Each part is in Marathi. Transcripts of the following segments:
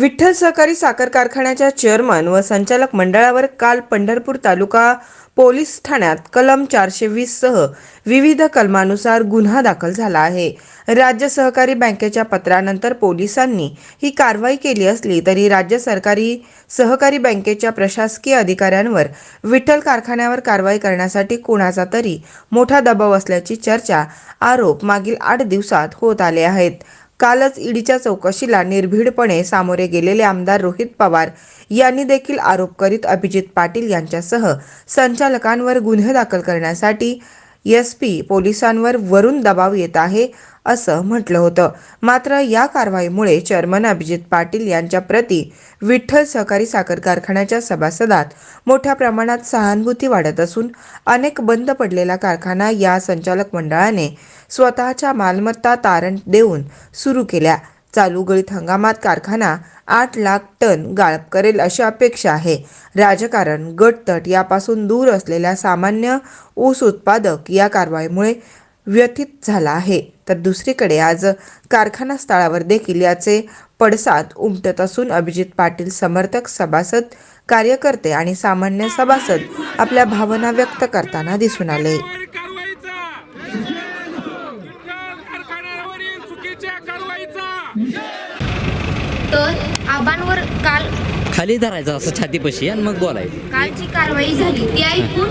विठ्ठल सहकारी साखर कारखान्याच्या चेअरमन व संचालक मंडळावर काल पंढरपूर तालुका पोलीस ठाण्यात कलम चारशे वीस सह विविध कलमानुसार गुन्हा दाखल झाला आहे. राज्य सहकारी बँकेच्या पत्रानंतर पोलिसांनी ही कारवाई केली असली तरी राज्य सरकारी सहकारी बँकेच्या प्रशासकीय अधिकाऱ्यांवर विठ्ठल कारखान्यावर कारवाई करण्यासाठी कोणाचा तरी मोठा दबाव असल्याची चर्चा आरोप मागील आठ दिवसात होत आले आहेत. कालच ईडीच्या चौकशीला निर्भीडपणे सामोरे गेलेले आमदार रोहित पवार यांनी देखील आरोप करीत अभिजित पाटील यांच्यासह संचालकांवर गुन्हे दाखल करण्यासाठी एस पी पोलिसांवर वरून दबाव येत आहे. असं म्हटलं होतं. मात्र या कारवाईमुळे चेअरमन अभिजित पाटील यांच्या प्रती विठ्ठल सहकारी साखर कारखान्याच्या सभासदात मोठ्या प्रमाणात सहानुभूती वाढत असून अनेक बंद पडलेला कारखाना या संचालक मंडळाने स्वतःच्या मालमत्ता तारण देऊन सुरू केल्या. चालू गळीत हंगामात कारखाना आठ लाख टन गाळप करेल अशी अपेक्षा आहे. राजकारण गटतट यापासून दूर असलेल्या सामान्य ऊस उत्पादक या कारवाईमुळे व्यथित झाला आहे. तर दुसरीकडे आज कारखाना स्थळावर देखील याचे पडसाद उमटत असून अभिजित पाटील समर्थक सभासद कार्यकर्ते आणि सामान्य सभासद आपल्या भावना व्यक्त करताना दिसून आले. तर आबांवर खाली धरायचं असं छातीपाशी आणि मग बोलायचं. कालची कारवाई झाली. ती ऐकून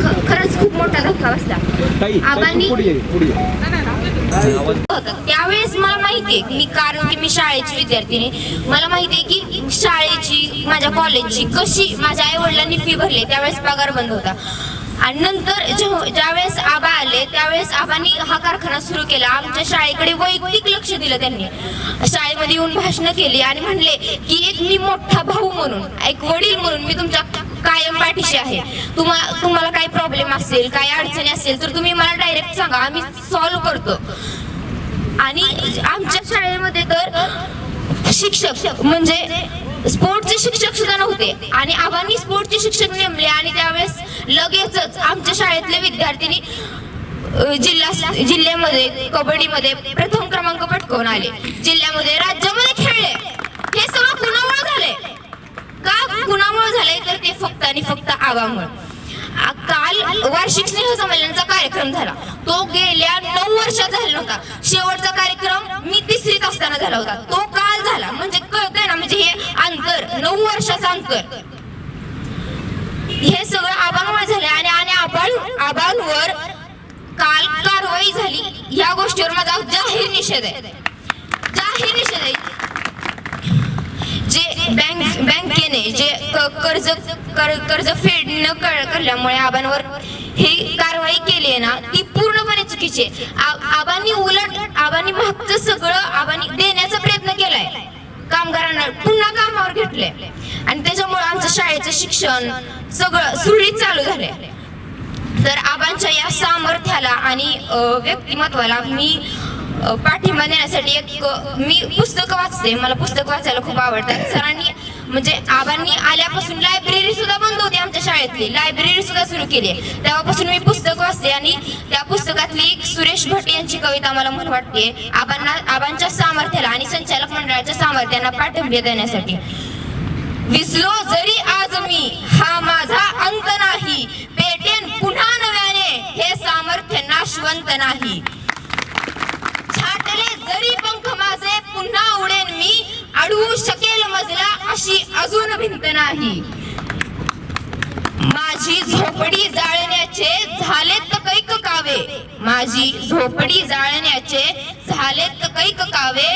ख- खरंच खूप मोठा धक्का बसला. आबांनी होतं. त्यावेळेस मला माहिती आहे मी कारण की मी शाळेची विद्यार्थिनी. मला माहिती आहे की शाळेची माझ्या कॉलेजची कशी माझ्या आई वडिलांनी फी भरली त्यावेळेस पगार बंद होता. आणि नंतर ज्यावेळेस आबा आले त्यावेळेस आबांनी हा कारखाना सुरू केला. आमच्या शाळेकडे वैयक्तिक लक्ष दिलं त्यांनी. शाळेमध्ये येऊन भाषणं केली आणि म्हणले की एक मी मोठा भाऊ म्हणून एक वडील म्हणून मी तुमच्या कायम पाठीशी आहे. तुम्हा तुम्हाला काही प्रॉब्लेम असेल काही अडचणी असेल तर तुम्ही मला डायरेक्ट सांगा. आम्ही सॉल्व्ह करतो. आणि आमच्या शाळेमध्ये तर शिक्षक म्हणजे स्पोर्टचे शिक्षक होते. आणि आव्हानी स्पोर्टचे शिक्षक नेमले आणि त्यावेळेस लगेचच आमच्या शाळेतले विद्यार्थ्यांनी जिल्हा जिल्ह्यामध्ये कबड्डीमध्ये प्रथम क्रमांक पटकवून आले. जिल्ह्यामध्ये राज्यामध्ये खेळले. हे सगळं कुणामुळे झाले का कुणामुळे झाले तर ते फक्त आणि फक्त आवामुळे काल वार्षिक स्नेह संमेलनाचा कार्यक्रम झाला. तो गेल्या नऊ वर्षात झाला नव्हता. शेवटचा कार्यक्रम मी तिसरीत असताना झाला होता. तो काल झाला. म्हणजे कळतंय ना म्हणजे हे अंतर नऊ वर्षाचा अंतर. हे सगळं आबांमुळे झाले आणि आणि आबां आबांवर काल कारवाई झाली. या गोष्टीवर माझा जाहीर निषेध आहे. जाहीर निषेध आहे. जे बँक बँकेने जे कर्ज कर- कर्ज फेड न कर- करल्यामुळे आबांवर ही कारवाई केली आहे ना ती पूर्णपणे चुकीची आहे. आबांनी उलट आबांनी मागचं सगळं आबांनी देण्याचा प्रयत्न केलाय. कामगारांना पुन्हा कामावर घेतलंय. आणि त्याच्यामुळे आमचं शाळेचं शिक्षण सगळं सुरळीत चालू झालंय. तर आबांच्या या सामर्थ्याला आणि व्यक्तिमत्वाला मी पाठिंबा देण्यासाठी एक मी पुस्तकं वाचते. मला पुस्तक वाचायला खूप आवडतात. सरांनी म्हणजे आबांनी आल्यापासून लायब्ररी सुद्धा बंद होती आमच्या शाळेतली. लायब्ररी सुद्धा सुरू केली. आहे तेव्हापासून मी पुस्तक वाचते आणि त्या पुस्तकातली एक सुरेश भट यांची कविता मला म्हणून वाटते. आबांना आबांच्या सामर्थ्याला आणि संचालक मंडळाच्या सामर्थ्याला पाठिंबा देण्यासाठी. विसलो जरी आज मी हा माझा अंत नाही पेटेन पुन्हा नव्याने हे सामर्थ्य नाशवंत नाही छाटले जरी पंख माझे पुन्हा उडेन मी येऊ शकेल मजला अशी अजून भिंत नाही. माझी झोपडी जाळण्याचे झालेत कैक कावे. माझी झोपडी जाळण्याचे झालेत कैक कावे.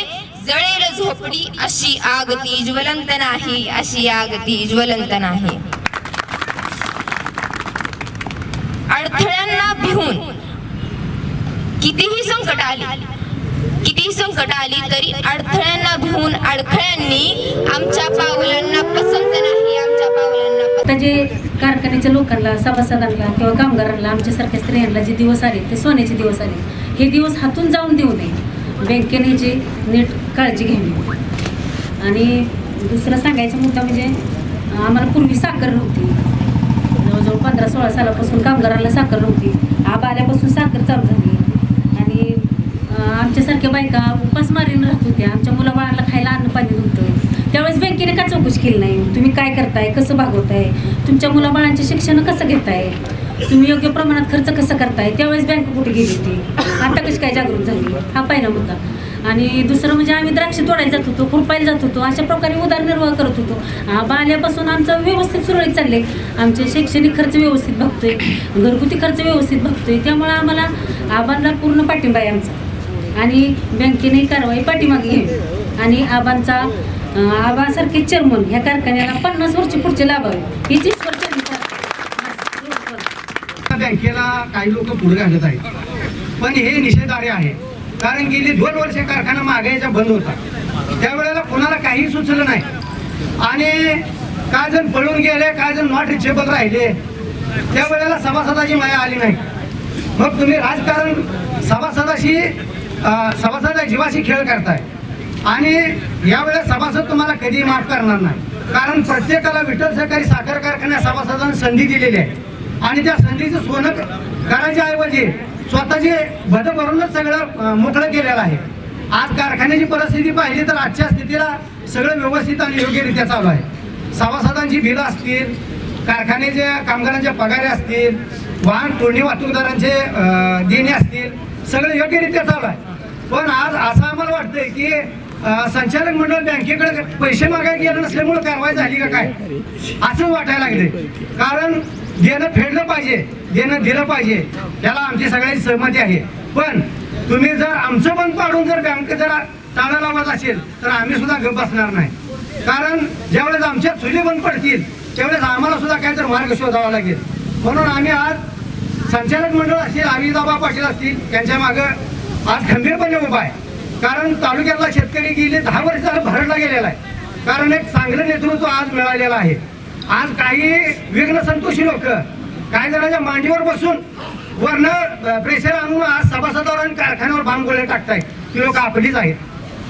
जळेल झोपडी अशी आग ती ज्वलंत नाही अशी आग ती ज्वलंत नाही. अडथळ्यांना भिवून कितीही संकट आली किती संकट आली तरी अडथळ्यांना भिवून अडखळ्यांनी आमच्या पावलांना पसंत नाही आमच्या पावलांना आता जे म्हणजे कारखान्याच्या लोकांना सभासदांना किंवा कामगारांना आमच्यासारख्या स्त्रियांना जे दिवस आले ते सोन्याचे दिवस आले हे दिवस हातून जाऊन देऊ नये. बँकेने जे नीट काळजी घ्यावी. आणि दुसरं सांगायचा मुद्दा म्हणजे आम्हाला पूर्वी साखर नव्हती. जवळजवळ पंधरा सोळा सालापासून कामगारांना साखर नव्हती. आबा आल्यापासून साखर चालू झाली. आमच्यासारख्या बायका उपासमारीने राहत होत्या. आमच्या मुलाबाळाला खायला अन्न पाणी नव्हतं. त्यावेळेस बँकेने का चौकशी केली नाही? तुम्ही काय करताय? कसं भागवताय? तुमच्या मुलाबाळांचे शिक्षण कसं घेताय? तुम्ही योग्य प्रमाणात खर्च कसं करताय? त्यावेळेस बँक कुठे गेली होती? आता कशी काय जागृत झाली? हा पहिला मुद्दा. आणि दुसरं म्हणजे आम्ही द्राक्ष तोडायला जात होतो खुरपायला जात होतो अशा प्रकारे उदरनिर्वाह करत होतो. आबा आल्यापासून आमचं व्यवस्थित सुरळीत चालले आमचे शैक्षणिक खर्च व्यवस्थित बघतोय घरगुती खर्च व्यवस्थित बघतोय. त्यामुळे आम्हाला आबांना पूर्ण पाठिंबा आहे आमचा. आणि बँकेने कारवाई पाठीमागे घ्यावी आणि आबांचा आबासारखे चेअरमन ह्या कारखान्याला पन्नास वर्ष पुढचे लाभावे. हीच बँकेला काही लोक पुढे घालत आहेत. पण हे निषेधार्ह आहे. कारण गेली दोन वर्ष कारखाना मागायचा बंद होता. त्यावेळेला कोणाला काही सुचलं नाही. आणि काय जण पळून गेले काय जण नॉट रिचेबल राहिले त्यावेळेला सभासदाची माया आली नाही. मग तुम्ही राजकारण सभासदाशी सभासदा जीवाशी खेळ करताय. आणि यावेळेस सभासद तुम्हाला कधी माफ करणार नाही. कारण प्रत्येकाला विठ्ठल सहकारी साखर कारखान्या सभासदांना संधी दिलेली आहे. आणि त्या संधीचं सोनं करायच्या ऐवजी स्वतःचे भद भरूनच सगळं अं, मोकळं केलेलं आहे. आज कारखान्याची परिस्थिती पाहिली तर आजच्या स्थितीला सगळं व्यवस्थित आणि योग्यरित्या चालू आहे. सभासदांची बिलं असतील कारखान्याच्या कामगारांच्या पगारे असतील वाहन तोडणी वाहतूकदारांचे देणे असतील सगळं योग्यरित्या चालू आहे. पण आज असं आम्हाला वाटतंय की संचालक मंडळ बँकेकडे पैसे मागायला गेलं नसल्यामुळे कारवाई झाली का काय? असं वाटायला लागले कारण देणं फेडलं पाहिजे देणं दिलं पाहिजे त्याला आमची सगळ्यांची सहमती आहे. पण तुम्ही जर आमचं बंद पाडून जर बँक जर ताळा लावत असेल तर आम्ही सुद्धा गप बसणार नाही. कारण ज्यावेळेस आमच्या चुली बंद पडतील त्यावेळेस आम्हाला सुद्धा काहीतरी मार्ग शोधावा लागेल. म्हणून आम्ही आज संचालक मंडळ असतील अमिताबा पाटील असतील त्यांच्या मागं आज खंबीरपणे उभा आहे. कारण तालुक्यातला शेतकरी गेले दहा वर्ष झालं भरडला गेलेला आहे. कारण एक चांगलं नेतृत्व आज मिळालेलं आहे. आज काही विघ्न संतोषी लोक काही जणांच्या मांडीवर बसून वरनं प्रेशर आणून आज सभासदावर आणि कारखान्यावर बांबगोळे टाकताय ती लोक आपलीच आहेत.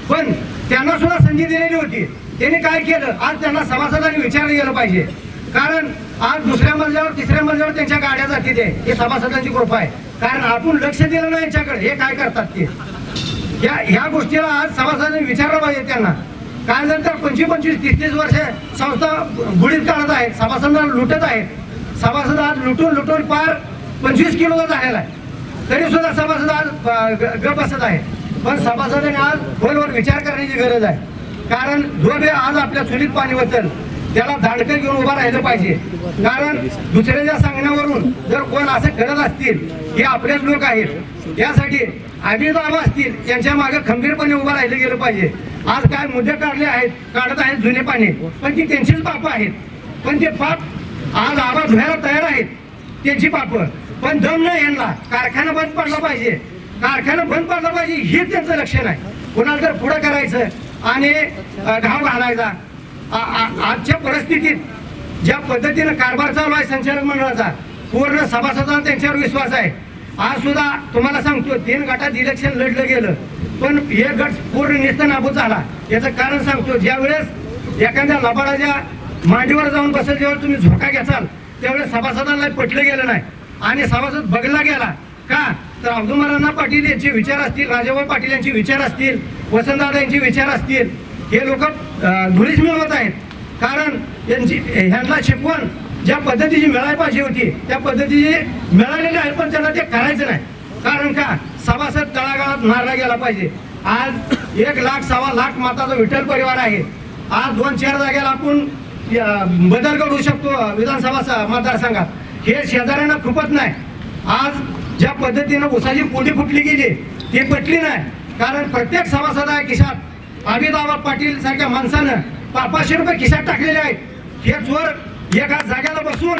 पण त्यांना सुद्धा संधी दिलेली होती. त्यांनी काय केलं? आज त्यांना सभासदांनी विचारलं गेलं पाहिजे. कारण आज दुसऱ्या मजल्यावर तिसऱ्या मजल्यावर त्यांच्या गाड्या जातील हे सभासदांची कृपा आहे. कारण आपण लक्ष दिलं नाही यांच्याकडे. हे काय करतात ते? या ह्या गोष्टीला आज सभासदांनी विचारलं पाहिजे त्यांना. काय झालं तर पंचवीस पंचवीस तीस तीस वर्ष संस्था बुडीत काढत आहेत. सभासदांना लुटत आहेत. सभासद आज लुटून लुटून पार पंचवीस किलोचा झालेला आहे. तरी सुद्धा सभासद आज ग- गप बसत आहे. पण सभासदांनी आज खोलवर विचार करण्याची गरज आहे. कारण जो आज आपल्या चुलीत पाणी त्याला दांडकं घेऊन उभा राहिलं पाहिजे. कारण दुसऱ्याच्या सांगण्यावरून जर कोण असं करत असतील हे आपलेच लोक आहेत. यासाठी अभिदाब असतील त्यांच्या मागे खंबीरपणे उभं राहिलं गेलं पाहिजे. आज काय मुद्दे काढले आहेत काढत आहेत जुने पाणी पण ती त्यांचीच पापं आहेत. पण ते पाप आज आवाज धुवायला तयार आहेत. त्यांची पाप पण दम न यांना. कारखाना बंद पडला पाहिजे. कारखाना बंद पडला पाहिजे हे त्यांचं लक्षण आहे. कुणाला जर पुढं करायचं आणि घाव घालायचा. आजच्या परिस्थितीत ज्या पद्धतीनं कारभार चालू आहे संचालक मंडळाचा पूर्ण सभासदांना त्यांच्यावर विश्वास आहे. आज सुद्धा तुम्हाला सांगतो तीन गटात इलेक्शन लढलं गेलं पण एक गट पूर्ण निस्त नाबूद झाला. याचं कारण सांगतो ज्यावेळेस एखाद्या लबाडाच्या मांडीवर जाऊन बसेल जेव्हा तुम्ही झोका घ्याचाल त्यावेळेस सभासदांना पटलं गेलं नाही. आणि सभासद बघला गेला का? तर अब्दुल पाटील यांचे विचार असतील राजाभाऊ पाटील यांचे विचार असतील वसंतदादा यांचे विचार असतील हे लोक धुळीच मिळवत आहेत. कारण यांची ह्यांना शिकवण ज्या पद्धतीची मिळायला पाहिजे होती त्या पद्धतीची मिळालेली आहे पण त्यांना ते करायचं नाही. कारण का? सभासद तळागाळात मारला गेला पाहिजे. आज एक लाख सव्वा लाख माताचा विठ्ठल परिवार आहे. आज दोन चार जागेला आपण बदल करू शकतो विधानसभा मतदारसंघात. हे शेजाऱ्यांना खुपत नाही. आज ज्या पद्धतीनं उसाची पोटी फुटली गेली ती पटली नाही. कारण प्रत्येक सभासदा खिशात. अमिताभ पाटील सारख्या माणसानं पा- पाचशे रुपये खिशात टाकलेले आहेत. हे चोर एका जाग्याला बसून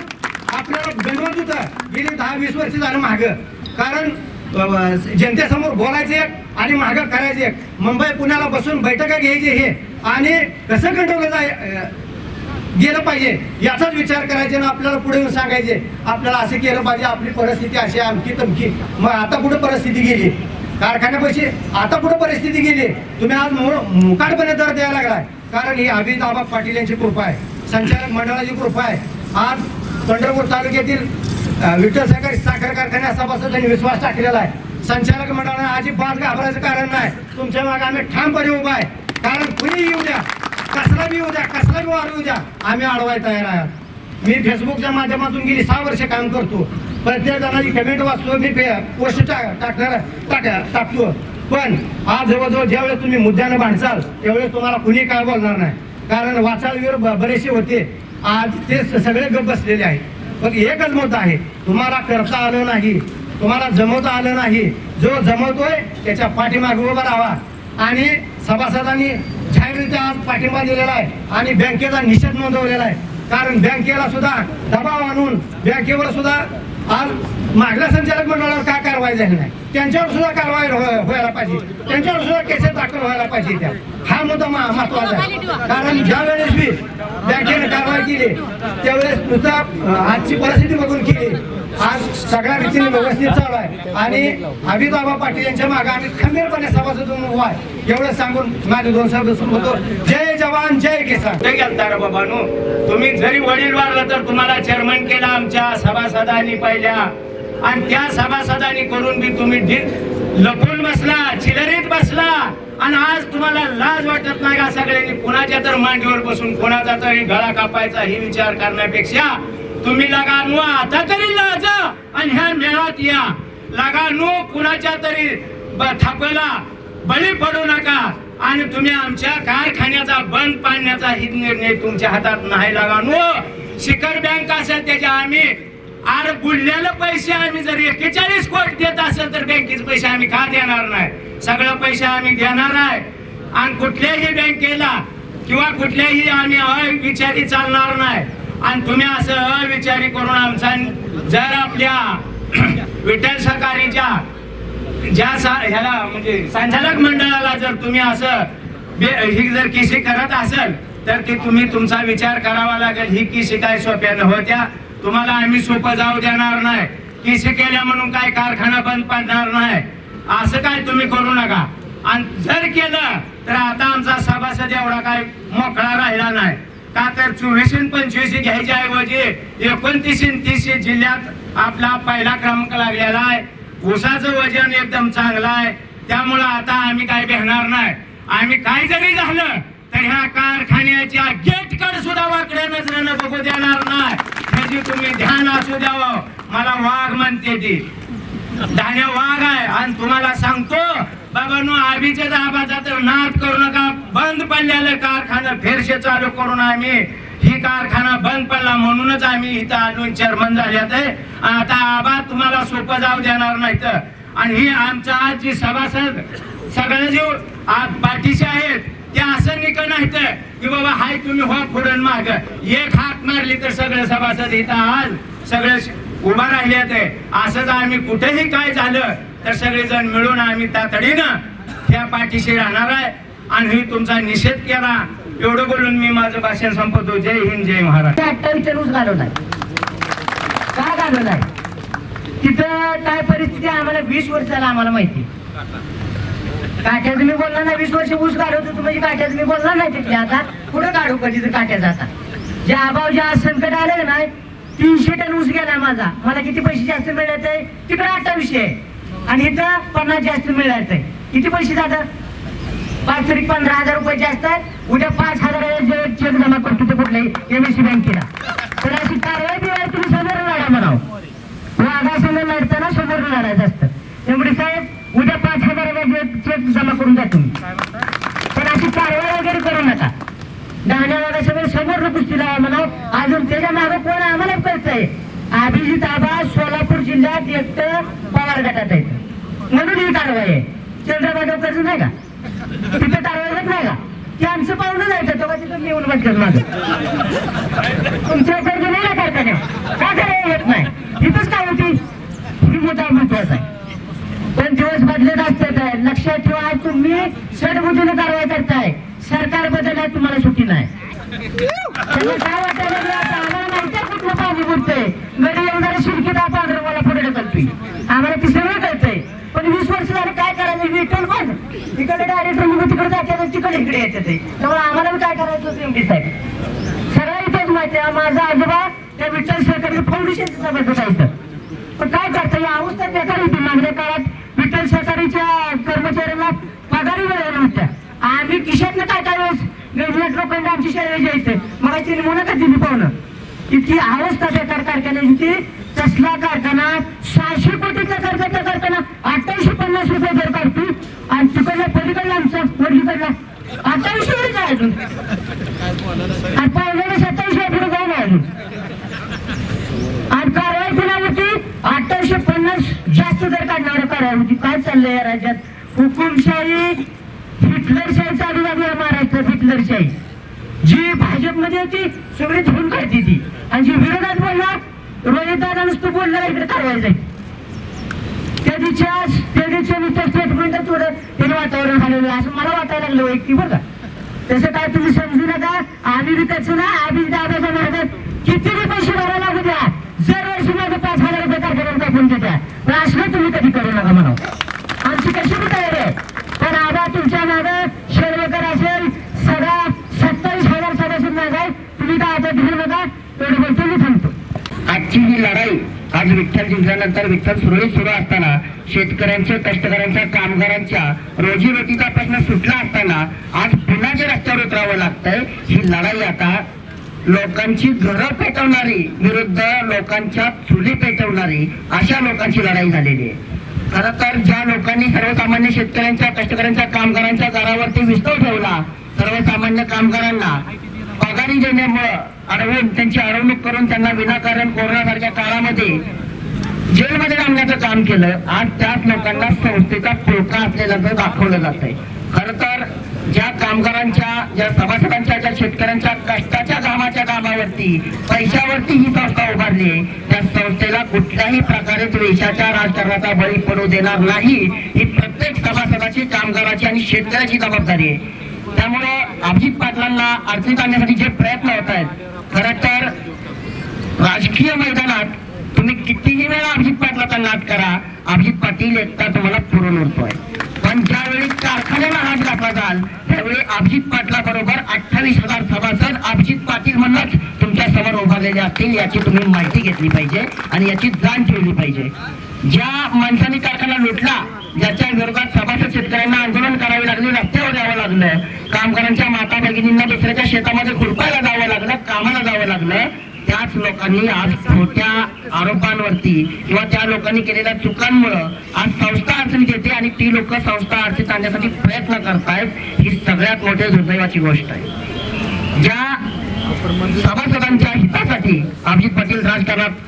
आपल्याला बनवत होतं गेली दहा वीस वर्ष झालं माग. कारण जनतेसमोर बोलायचे आणि माग करायचे मुंबई पुण्याला बसून बैठका घ्यायचे हे आणि कसं कंट्रोल जाय गेलं पाहिजे याचाच विचार करायचे ना आपल्याला पुढे येऊन सांगायचे. आपल्याला असं केलं पाहिजे आपली परिस्थिती अशी आमची तमकी मग आता कुठं परिस्थिती गेली? कारखान्यापाशी आता कुठं परिस्थिती गेली? तुम्ही आज मु- मुकाटपणे दर द्यायला लागलाय. कारण ही अभिदाबा पाटील यांची कृपा आहे. संचालक मंडळाची कृपा आहे. आज पंढरपूर तालुक्यातील विठ्ठल सहकारी साखर कारखान्या सभासदांनी विश्वास टाकलेला आहे. संचालक मंडळाने अजिबात घाबरायचं कारण नाही. तुमच्या मागे आम्ही ठामपणे उभा आहे. कारण कुणी येऊ द्या? कसला बी येऊ द्या? कसला बी वाढवू द्या? आम्ही अडवाय तयार आहात. मी फेसबुकच्या माध्यमातून गेली सहा वर्ष काम करतो. प्रत्येक जणांची कमेंट वाचतो मी पोस्ट टाकणार टाका टाकतो. पण आज जवळजवळ ज्यावेळेस तुम्ही मुद्द्यानं भांडचाल त्यावेळेस तुम्हाला कुणी काय बोलणार नाही. कारण वाचाळवीर ब- बरेचसे होते. आज ते सगळे गप बसलेले आहेत. पण एकच मत आहे. तुम्हाला करता आलं नाही. तुम्हाला जमवता आलं नाही. जो जमवतोय त्याच्या पाठीमागे उभा राहावा. आणि सभासदांनी जाहीररित्या आज पाठिंबा दिलेला आहे. आणि बँकेचा निषेध नोंदवलेला आहे. कारण बँकेला सुद्धा दबाव आणून बँकेवर सुद्धा आज मागल्या संचालक मंडळावर काय कारवाई झाली नाही? त्यांच्यावर सुद्धा कारवाई व्हायला पाहिजे. त्यांच्यावर सुद्धा केसेस दाखल व्हायला पाहिजे त्या. हा मुद्दा मा- महत्त्वाचा आहे. कारण ज्या वेळेस मी बँकेने कारवाई केली त्यावेळेस नुसता आजची परिस्थिती बघून केली आज सगळ्या रीतीने व्यवस्थित चालू आहे. आणि अभिबाबा पाटील यांच्या मागे आम्ही खंबीरपणे सभासद म्हणून उभा आहे. एवढं सांगून माझे दोन शब्द होतो. जय जवान जय किसान. ते गेलता रे बाबानो. तुम्ही जरी वडील वाढला तर तुम्हाला चेअरमन केला आमच्या सभासदांनी पहिल्या. आणि त्या सभासदांनी करून बी तुम्ही लपून बसला चिलरीत बसला. आणि आज तुम्हाला लाज वाटत नाही का सगळ्यांनी? कुणाच्या तर मांडीवर बसून कोणाचा तरी गळा कापायचा ही विचार करण्यापेक्षा तुम्ही लगा आता तरी लाजा आणि ह्या मेळात या. लगानो कुणाच्या तरी ब- थापला बळी पडू नका. आणि तुम्ही आमच्या कारखान्याचा बंद पाडण्याचा ही निर्णय तुमच्या हातात नाही लागानो शिखर बँक असेल त्याच्या आम्ही आर बुडलेले पैसे आम्ही जर एक्केचाळीस कोट देत असेल तर बँकेचे पैसे आम्ही का देणार नाही? सगळं पैसे आम्ही देणार आहे. आणि कुठल्याही बँकेला किंवा कुठल्याही आम्ही अविचारी चालणार नाही. आणि तुम्ही असं अविचारी करून आमचा जर आपल्या विठ्ठल सहकारीच्या ज्या सा- ह्याला म्हणजे संचालक मंडळाला जर तुम्ही असं बे- ही जर किशी करत असेल तर ती तुम्ही तुमचा विचार करावा लागेल. ही किशी काय सोप्या नव्हत्या तुम्हाला आम्ही सोपं जाऊ देणार नाही. किशी केल्या म्हणून काय कारखाना बंद पडणार नाही. असं काय तुम्ही करू नका. आणि जर केलं तर आता आमचा सभासद एवढा काय मोकळा राहिला नाही. का तर चोवीस पंचवीस घ्यायच्या ऐवजी एकोणतीस तीस जिल्ह्यात आपला पहिला क्रमांक लागलेला आहे. ऊसाचं वजन एकदम चांगलं आहे. त्यामुळं आता आम्ही काय भेणार नाही. आम्ही काय जरी झालं तर ह्या कारखान्याच्या गेटकड सुद्धा वाकड्या नजरेनं बघू देणार नाही. त्याची तुम्ही ध्यान असू द्यावं हो. मला वाघ म्हणते ती. धान्य वाघ आहे. आणि तुम्हाला सांगतो बाबांनो आबीच्या दाबाचा तर नाद करू नका. बंद पडलेलं कारखाना फेरशे चालू करून आम्ही. ही कारखाना बंद पडला म्हणूनच आम्ही इथं अजून चेअरमन झाल्यात. आहे आता आबा तुम्हाला सोपं जाऊ देणार नाही तर. आणि ही आमच्या आज जी सभासद सगळे जे पाठीशी आहेत ते असं निकल नाही तर की बाबा हाय तुम्ही हो पुढे माग. एक हात मारली तर सगळे सभासद इथं आज सगळे उभा राहिले असंच आम्ही कुठेही काय झालं तर सगळेजण मिळून आम्ही तातडीनं त्या पाठीशी राहणार आहे. आणि ही तुमचा निषेध केला. एवढं बोलून मी माझं भाषण संपवतो. जय हिंद जय महाराज अठ्ठावीस ऊस घालवलाय का घालवलाय तिथं काय परिस्थिती आम्हाला वीस वर्ष झाला आम्हाला माहिती. काट्याचं मी बोलणार नाही. वीस वर्ष ऊस काढवतो तुम्ही म्हणजे मी बोलणार नाही तिथे आता. पुढे काढू कधी तर काट्याचा आता? जे अभाव जे आज संकट आलं ना तीनशे टन ऊस गेलाय माझा. मला किती पैसे जास्त मिळत आहे तिकडे अठ्ठावीसशे आहे. आणि इथं पन्नास जास्त मिळायचंय. आहे किती पैसे जातात? पाच तरी पंधरा हजार रुपये जास्त उद्या पाच हजार चेक जमा करतो ते कुठले एमएससी बँकेला तर अशी कारवाई दिवाळी तुम्ही समोर लढा म्हणाव. वाघासमोर लढताना समोर लढायचं असतं. त्यामुळे साहेब उद्या पाच हजार चेक जमा करून जा तुम्ही. पण अशी कारवाई वगैरे करू नका. दहा वाघासमोर समोर कुस्ती लावा म्हणाव. अजून त्याच्यामागे कोण आहे आम्हाला कळतंय? अभिजित आबा सोलापूर जिल्ह्यात एकटं पवार गटात आहेत. म्हणून ही कारवाई आहे. चंद्रबाबा कर्ज नाही का? तिथे कारवाई होत नाही का? ते आमचं पाहुणं जायचं तेव्हा तिथं येऊन बसलं माझं तुमच्या कर्ज नाही ना कारखान्या का करायला येत नाही? तिथंच काय होती? ही मुद्दा महत्त्वाचा आहे. पण दिवस बदलत असतात आहे. लक्षात ठेवा तुम्ही सडबुद्धीने कारवाई करताय. सरकार बदललाय तुम्हाला सुट्टी नाही. काय वाटायला आम्हाला माहिती आहे कुठलं पाणी बुडतंय गडी येऊन जरा शिरकीत आपण मला पुढे ढकलतोय आम्हाला ते सगळं कळतंय पण वीस वर्ष झालं काय करायचं विठ्ठल इकडे तिकडे डायरेक्ट तिकडे जाते तिकडे इकडे येते त्यामुळे आम्हाला काय करायचं होतं एमडी साहेब? सगळ्या इथेच माहिती आहे. माझा आजोबा त्या विठ्ठल सहकारी फाउंडेशनचा सभेत आहे इथं. पण काय करता या अवस्था बेकार होती मागल्या काळात. विठ्ठल सरकारीच्या कर्मचाऱ्यांना पगारी मिळाल्या नव्हत्या. आम्ही किशातनं काय काय वेळेस गव्हर्नमेंट लोकांना आमची शाळा जायचं. मला तिने मुलाखत दिली पाहुणं इतकी अवस्था बेकार कारखान्याची तसला कारखाना सहाशे कोटीचा खर्चाचा कारखाना अठ्ठावीसशे पन्नास रुपये दर काढतो. आणि तिकडला पलीकडला आमचा वडलीकडला. अठ्ठावीसशे वर काय अजून आणि पाहुण्याला सत्तावीसशे पुढे जाऊन अजून आणि कारवाई कुणावरती? अठ्ठावीसशे पन्नास जास्त दर काढणाऱ्या कारवाई होती काय चाललंय या राज्यात? हुकुमशाही हिटलरशाही चालू झाली या महाराष्ट्रात हिटलरशाही. जी भाजपमध्ये होती सगळी धुवून काढते ती. आणि जी विरोधात बोलणार रोहित दादा नुसतं बोलणार इकडे कारवाई जाईल? त्या दिवशीच्या त्या दिवशी नुसतं स्टेटमेंट थोडं त्याने वातावरण झालेलं असं मला वाटायला लागलं वैयक्तिक बरं का? तसं काय तुम्ही समजू नका. आम्ही बी त्याचं ना आम्ही दादाच्या मार्गात कितीही पैसे भरायला लागू द्या. जर वर्षी माझं पाच हजार रुपये कार्यक्रम टाकून देत्या. पण असं तुम्ही कधी करू नका म्हणा आमची कशी बी तयारी आहे. पण आबा तुमच्या मागं शेरवेकर असेल सगळा सत्तावीस हजार सदस्य मागाय तुम्ही काय आता घेऊ नका? तेवढं बोलतो मी थांबतो. आजची ही लढाई आज विठ्ठल जिंकल्यानंतर विठ्ठल सुरळीत सुरू असताना शेतकऱ्यांच्या कष्टकऱ्यांच्या कामगारांच्या रोजीरोटीचा प्रश्न सुटला असताना आज पुन्हा जे रस्त्यावर उतरावं लागतंय ही लढाई आता लोकांची घरं पेटवणारी विरुद्ध लोकांच्या चुली पेटवणारी अशा लोकांची लढाई झालेली आहे. खर तर ज्या लोकांनी सर्वसामान्य शेतकऱ्यांच्या कष्टकऱ्यांच्या कामगारांच्या घरावरती विस्तव ठेवला सर्वसामान्य कामगारांना पगारी देण्यामुळं अडवून त्यांची अडवणूक करून त्यांना विनाकारण कोरोनासारख्या काळामध्ये जेलमध्ये आणण्याचं काम केलं. आज त्याच लोकांना संस्थेचा टोका असलेला दाखवलं जात आहे. खर तर ज्या कामगारांच्या ज्या सभासदांच्या ज्या शेतकऱ्यांच्या कष्टाच्या कामाच्या कामावरती पैशावरती ही संस्था उभारली आहे त्या संस्थेला कुठल्याही प्रकारे द्वेषाच्या राजकारणाचा बळी पडू देणार नाही. ही प्रत्येक सभासदाची कामगाराची आणि शेतकऱ्याची जबाबदारी आहे. त्यामुळे अभिजित पाटलांना अडचणीत आणण्यासाठी जे प्रयत्न होत आहेत खरं तर राजकीय मैदानात तुम्ही कितीही वेळा अभिजित पाटलाचा नाद करा अभिजित पाटील एकटा तुम्हाला पुरून उरतोय पण ज्यावेळी कारखान्याला हात घातला जाल त्यावेळी अभिजित पाटला बरोबर अठ्ठावीस हजार सभासद अभिजित पाटील म्हणूनच तुमच्यासमोर उभारलेले असतील याची तुम्ही माहिती घेतली पाहिजे आणि याची जाण ठेवली पाहिजे. ज्या माणसाने कारखाना लुटला ज्याच्या विरोधात सभासद शेतकऱ्यांना आंदोलन करावे लागले रस्त्यावर जावं लागलं. कामगारांच्या माता भगिनींना दुसऱ्याच्या शेतामध्ये खुरपायला जावं लागलं कामाला जावं लागलं. त्याच लोकांनी आज खोट्या आरोपांवरती किंवा त्या लोकांनी केलेल्या चुकांमुळं आज संस्था अडचणीत येते आणि ती लोक संस्था अडचणीत आणण्यासाठी प्रयत्न करतायत ही सगळ्यात मोठी दुर्दैवाची गोष्ट आहे. ज्या सभासदांच्या हितासाठी अभिजित पाटील राजकारणात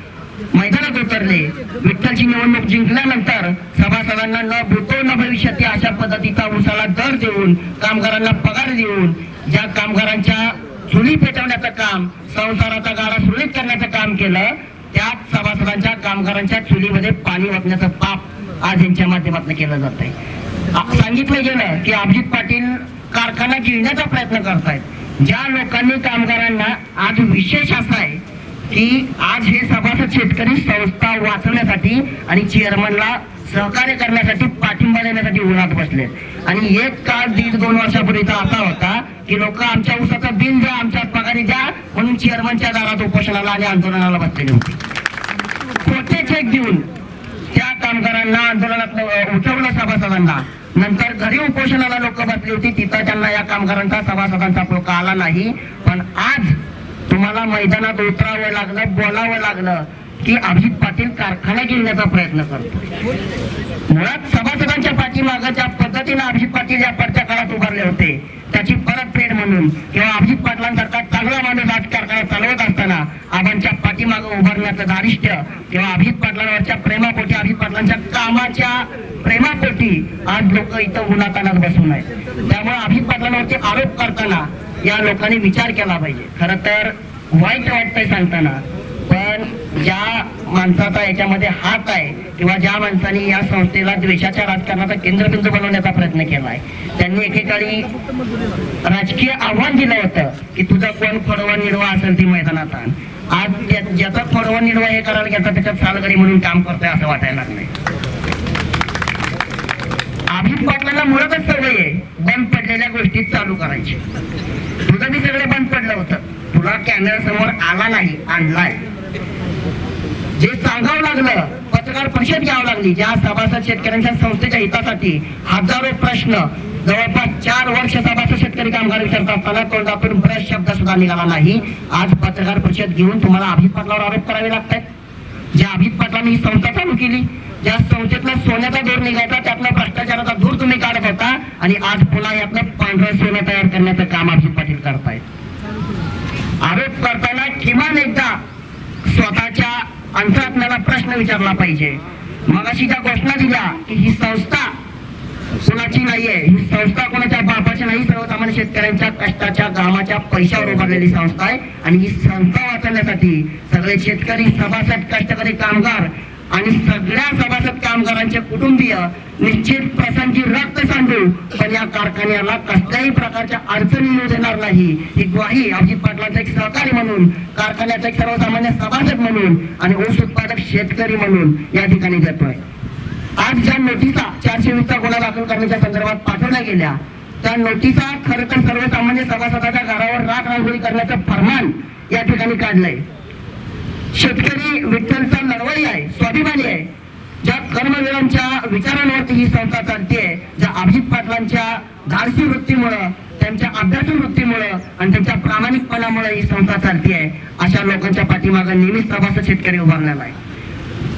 मैदानात उतरले. विठ्ठलची निवडणूक जिंकल्यानंतर सभासदांना न भूतो न भविष्यात अशा पद्धतीचा उसाला दर देऊन कामगारांना पगार देऊन ज्या कामगारांच्या चुली पेटवण्याचं काम संसाराचा गाडा सुरळीत करण्याचं काम केलं त्याच सभासदांच्या कामगारांच्या चुलीमध्ये पाणी वाटण्याचं पाप आज यांच्या माध्यमातून केलं जात आहे. सांगितलं गेलं की अभिजित पाटील कारखाना गिळण्याचा प्रयत्न करतायत. ज्या लोकांनी कामगारांना आज विशेष असा आहे की आज हे सभासद शेतकरी संस्था वाचवण्यासाठी आणि चेअरमनला सहकार्य करण्यासाठी पाठिंबा देण्यासाठी उन्हात बसले. आणि एक काळ दीड दोन वर्षापूर्वीचा असा होता की लोक आमच्या उसाचा बिल द्या आमच्या पगारी द्या म्हणून चेअरमनच्या दारात उपोषणाला आणि आंदोलनाला बसलेले होते. खोटे चेक देऊन त्या कामगारांना आंदोलनात उठवलं सभासदांना. नंतर घरी उपोषणाला लोक बसली होती तिथं त्यांना या कामगारांचा सभासदांचा प्रोका आला नाही. पण आज तुम्हाला मैदानात उतरावं लागलं बोलावं लागलं की अभिजित पाटील कारखाना घेण्याचा प्रयत्न करतो. मुळात सभासदांच्या पाठीमागं ज्या पद्धतीनं अभिजित पाटील या पडच्या काळात उभारले होते त्याची परतफेड म्हणून किंवा अभिजित पाटलांसारखा चांगला माणूस आज कारखाना चालवत असताना आबांच्या पाठीमागं उभारण्याचं दारिष्ट्य किंवा अभिजित पाटलांवरच्या प्रेमापोटी अभिजित पाटलांच्या कामाच्या प्रेमापोटी आज लोक इथं उन्हातानात बसून आहेत. त्यामुळे अभिजित पाटलांवरती आरोप करताना या लोकांनी विचार केला पाहिजे. खर तर वाईट वाटतंय सांगताना पण ज्या माणसाचा याच्यामध्ये हात आहे किंवा ज्या माणसाने या संस्थेला द्वेषाच्या राजकारणाचा केंद्रबिंदू बनवण्याचा प्रयत्न केलाय त्यांनी एकेकाळी राजकीय आव्हान दिलं होतं की तुझा कोण खोडवा निर्वाह असेल ती मैदानात आण. आज ज्याचा खोडवा निर्वाह हे करायला घेता त्याच्यात सालगरी म्हणून काम करतोय असं वाटायला लागलंय. अभित पाटलाला मुळातच सवय आहे बंद पडलेल्या गोष्टी चालू करायची. तुझं बी तिकडे बंद पडलं होतं? तुला कॅमेरा समोर आला नाही आणलाय. जे सांगावं लागलं पत्रकार परिषद घ्यावं लागली. ज्या सभासद शेतकऱ्यांच्या संस्थेच्या हितासाठी हजारो प्रश्न जवळपास चार वर्ष सभासद शेतकरी कामगार विचारत असताना तोंडातून ब्रश शब्द सुद्धा निघाला नाही. आज पत्रकार परिषद घेऊन तुम्हाला अभित पाटलावर आरोप करावे लागतात ज्या अभित पाटलांनी ही संस्था चालू केली ज्या संस्थेतला म्हणजे सोन्याचा दूर निघायचा त्यातला भ्रष्टाचाराचा धूर तुम्ही काढत होता आणि आज पुन्हा यातलं पांढरं सोनं तयार करण्याचं काम अभित पाटील करतायत. आरोप करताना किमान एकदा स्वतःच्या अंतरात्म्याला प्रश्न विचारला पाहिजे. मग अशी ज्या घोषणा दिल्या की ही संस्था कोणाची नाहीये ही संस्था कोणाच्या बापाची नाही सर्वसामान्य शेतकऱ्यांच्या कष्टाच्या कामाच्या पैशावर उभारलेली संस्था आहे आणि ही संस्था वाचवण्यासाठी सगळे शेतकरी सभासद कष्टकरी कामगार आणि सगळ्या सभासद कामगारांचे कुटुंबीय निश्चित प्रसंगी रक्त सांडू. पण या कारखान्याला कसल्याही प्रकारच्या अडचणी येऊ देणार नाही. ही ग्वाही अजित पाटलांचा एक सहकारी म्हणून कारखान्याचा एक सर्वसामान्य सभासद म्हणून आणि ऊस उत्पादक शेतकरी म्हणून या ठिकाणी देतोय. आज ज्या नोटिसा चारशे वीसचा गुन्हा दाखल करण्याच्या संदर्भात पाठवल्या गेल्या त्या नोटिसा खर तर सर्वसामान्य सभासदाच्या घरावर राख रांगोळी करण्याचं फरमान या ठिकाणी काढलंय. शेतकरी विठ्ठलचा लढवई आहे स्वाभिमानी आहे. ज्या कर्मवीरांच्या विचारांवरती ही संस्था चालते ज्या अभिजित पाटलांच्या धाडसी वृत्तीमुळं त्यांच्या अभ्यासू वृत्तीमुळं आणि त्यांच्या प्रामाणिकपणामुळे ही संस्था चालते आहे अशा लोकांच्या पाठीमागे नेहमीच सभासद शेतकरी उभारलेला आहे.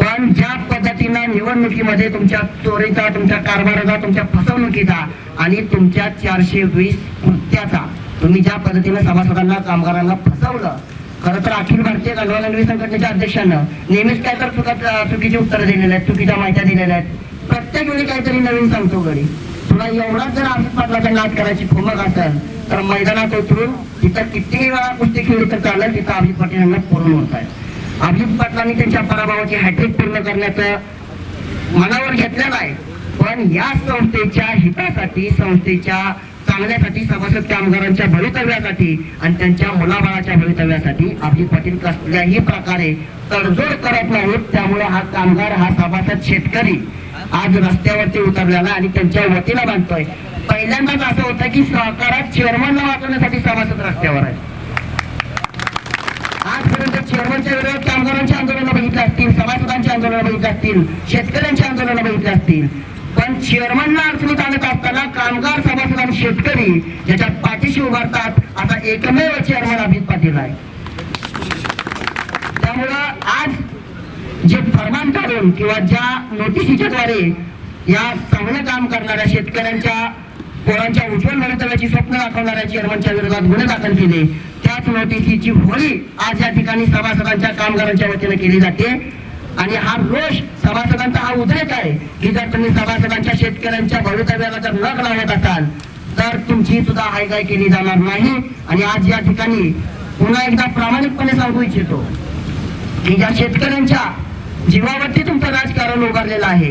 पण ज्या पद्धतीनं निवडणुकीमध्ये तुमच्या चोरीचा तुमच्या कारभाराचा तुमच्या फसवणुकीचा आणि तुमच्या चारशे वीस कृत्याचा तुम्ही ज्या पद्धतीनं सभासदांना कामगारांना फसवलं खरं तर अखिल भारतीय गंडवा गंडवी संघटनेच्या अध्यक्षांना नेहमीच काय तर चुका चुकीची उत्तरं दिलेली आहेत चुकीच्या माहित्या दिलेल्या आहेत. प्रत्येक वेळी काहीतरी नवीन सांगतो घरी. तुला एवढाच जर अभित पाटलाचा नाद करायची खुमक असेल तर मैदानात उतरून तिथं कितीही वेळा कुस्ती खेळली तर चालेल तिथं अभित पाटील यांना पूर्ण होत आहे अभिजित पाटलांनी त्यांच्या पराभवाची हॅट्रिक पूर्ण करण्याचं मनावर घेतलेलं आहे पण या संस्थेच्या हितासाठी संस्थेच्या चांगल्यासाठी सभासद कामगारांच्या भवितव्यासाठी आणि त्यांच्या मुलाबाळाच्या भवितव्यासाठी अभिजित पाटील कसल्याही प्रकारे तडजोड करत नाहीत. त्यामुळे हा कामगार हा सभासद शेतकरी आज रस्त्यावरती उतरलेला आणि त्यांच्या वतीला बांधतोय. पहिल्यांदाच असं होतं की सहकारात चेअरमनला वाचवण्यासाठी सभासद रस्त्यावर आहे आजपर्यंत चेअरमनच्या विरोधात कामगारांची आंदोलनं बघितली असतील सभासदांची आंदोलनं बघितली असतील शेतकऱ्यांची आंदोलनं बघितली असतील. पण चेअरमनला अडचणीत आणत असताना कामगार सभासद आणि शेतकरी ज्याच्या पाठीशी उभारतात. असा एकमेव चेअरमन अभित पाटील आहे. त्यामुळं आज जे फरमान काढून किंवा ज्या नोटिसीच्या द्वारे या चांगलं काम करणाऱ्या शेतकऱ्यांच्या पोरांच्या उज्ज्वल भवितव्याची स्वप्न दाखवणाऱ्या चेअरमनच्या विरोधात गुन्हे दाखल केले. त्याच नोटिसीची होळी आज या ठिकाणी सभासदांच्या कामगारांच्या वतीने केली जाते. आणि हा रोष सभासदांचा हा उद्रेक आहे की जर तुम्ही सभासदांच्या शेतकऱ्यांच्या भवितव्याला जर नग लावत असाल तर तुमची सुद्धा हायगाय केली जाणार नाही. आणि आज या ठिकाणी पुन्हा एकदा प्रामाणिकपणे सांगू इच्छितो की ज्या शेतकऱ्यांच्या जीवावरती तुमचं राजकारण उभारलेलं आहे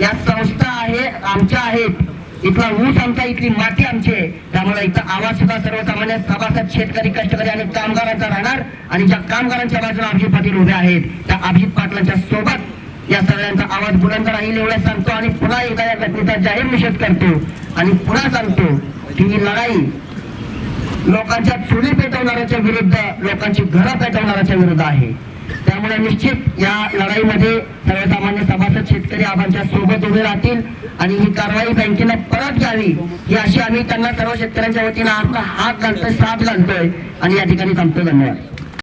या संस्था आहे आमच्या आहेत इथला ऊस आमचा इथली माती आमची आहे. त्यामुळे इथं आवाज सुद्धा सर्वसामान्य सभासद शेतकरी कष्टकरी आणि कामगारांचा राहणार आणि ज्या कामगारांच्या बाजूला अभिजित पाटील उभे आहेत त्या अभिजित पाटलांच्या सोबत या सगळ्यांचा आवाज बुलंद राहील एवढं सांगतो आणि पुन्हा एकदा या घटनेचा जाहीर निषेध करतो. आणि पुन्हा सांगतो की ही लढाई लोकांच्या चुली पेटवणाऱ्याच्या विरुद्ध लोकांची घरं पेटवणाऱ्याच्या विरुद्ध आहे. त्यामुळे निश्चित या लढाईमध्ये सर्वसामान्य सभासद शेतकरी आबांच्या सोबत उभे राहतील आणि ही कारवाई बँकेनं परत घ्यावी ही अशी आम्ही त्यांना सर्व शेतकऱ्यांच्या वतीनं आपला हात घालतोय साथ घालतोय. आणि या ठिकाणी थांबतो धन्यवाद.